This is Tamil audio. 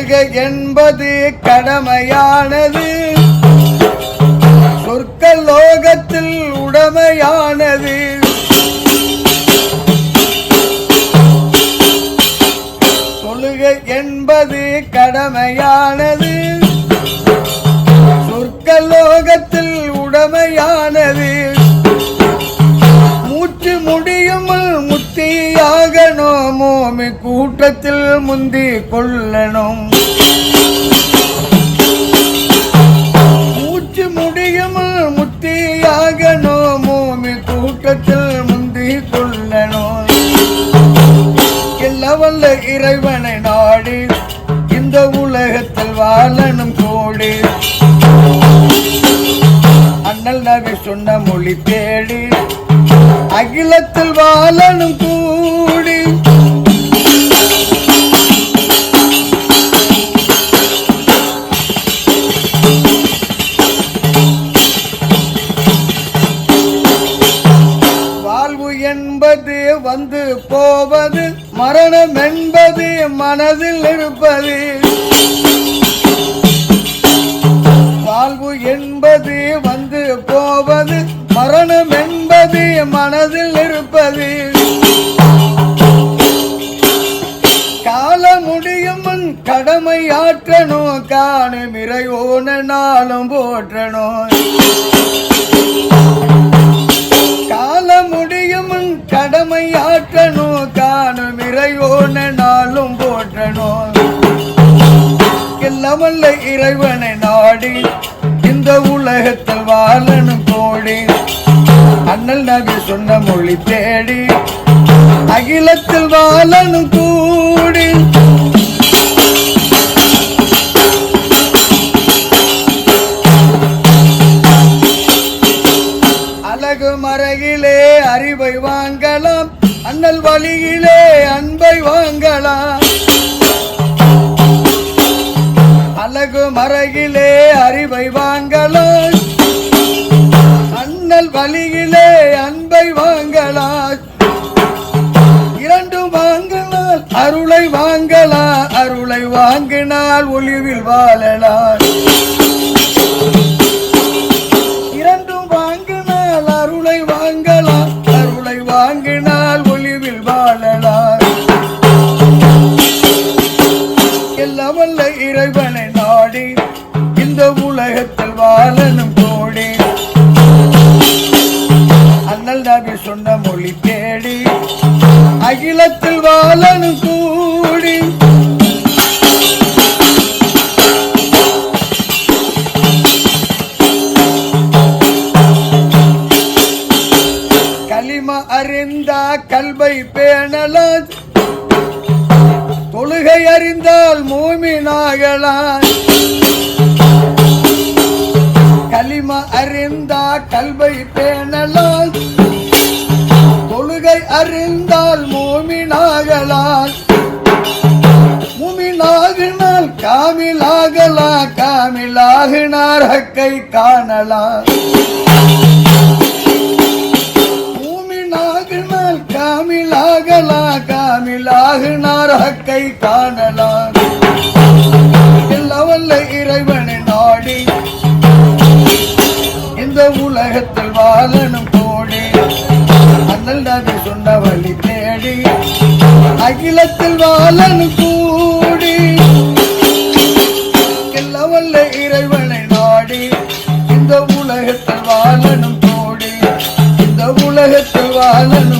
தொழுகை என்பது கடமையானது. சொர்க்க லோகத்தில் உடமையானது. தொழுக என்பது கடமையானது. சொர்க்க லோகத்தில் உடமையானது. கூட்டத்தில் முந்தி கொள்ளணும். மூச்சு முடியும் முத்தியாகணும் மோமி கூட்டத்தில் முந்தி கொள்ளணும். எல்லவல்ல இறைவனை நாடி இந்த உலகத்தில் வாழணும் கோடி. அண்ணல் நபி சொன்ன மொழி தேடி அகிலத்தில் வாழணும் கூடி. வந்து போவது மரணம் என்பது மனதில் இருப்பது. வாழ்வு என்பது வந்து போவது மரணம் என்பது மனதில் இருப்பது. கால முடியும் கடமை ஆற்றணும் காணும் இறையோன நாளும் போற்றணும். கால நல்ல இறைவனை நாடி இந்த உலகத்தில் வாழனும் கோடி. அண்ணல் நபி சொன்ன மொழி தேடி அகிலத்தில் வாழனும் கூடி. அழகு மரகிலே அறிவை வாங்கலாம். அண்ணல் வழியிலே அன்பை வாங்கலாம். அழகு மரகிலே அறிவை வாங்கலாம் அண்ணல் வழியிலே அன்பை வாங்கலாம் இரண்டும் வாங்கினால் அருளை வாங்கலாம் அருளை வாங்கினால் ஒளிவில் வாழலாம் இரண்டும் வாங்கினால் அருளை வாங்கலாம் அருளை வாங்கினால் ஒளிவில் வாழலாம் எல்லாம் நபி சொன்ன மொழி தேடி அகிலத்தில் வாழனு கூடி. களிம அறிந்தா கல்வை பேணலாம் தொழுகை அறிந்தால் மூமினாகலாம் களிம அறிந்தா கல்வை பே வந்தால் மூமினாகலாம் மூமினாகினால் காமிலாகலாம் காமிலாகினார் ஹக்கை காணலாம். மூமினாகினால் காமிலாகலா காமிலாகினார் ஹக்கை காணலாம். எல்லாம் வல்ல இறைவனை நாடி இந்த உலகத்தில் வாழணும். கோடி அண்ணல் சொன்ன வழி தேடி அகிலத்தில் வாழனு கூடி எல்லாம் வல்ல இறைவனை நாடி இந்த உலகத்தில் வாழனும் கூடி இந்த உலகத்தில் வாழனும்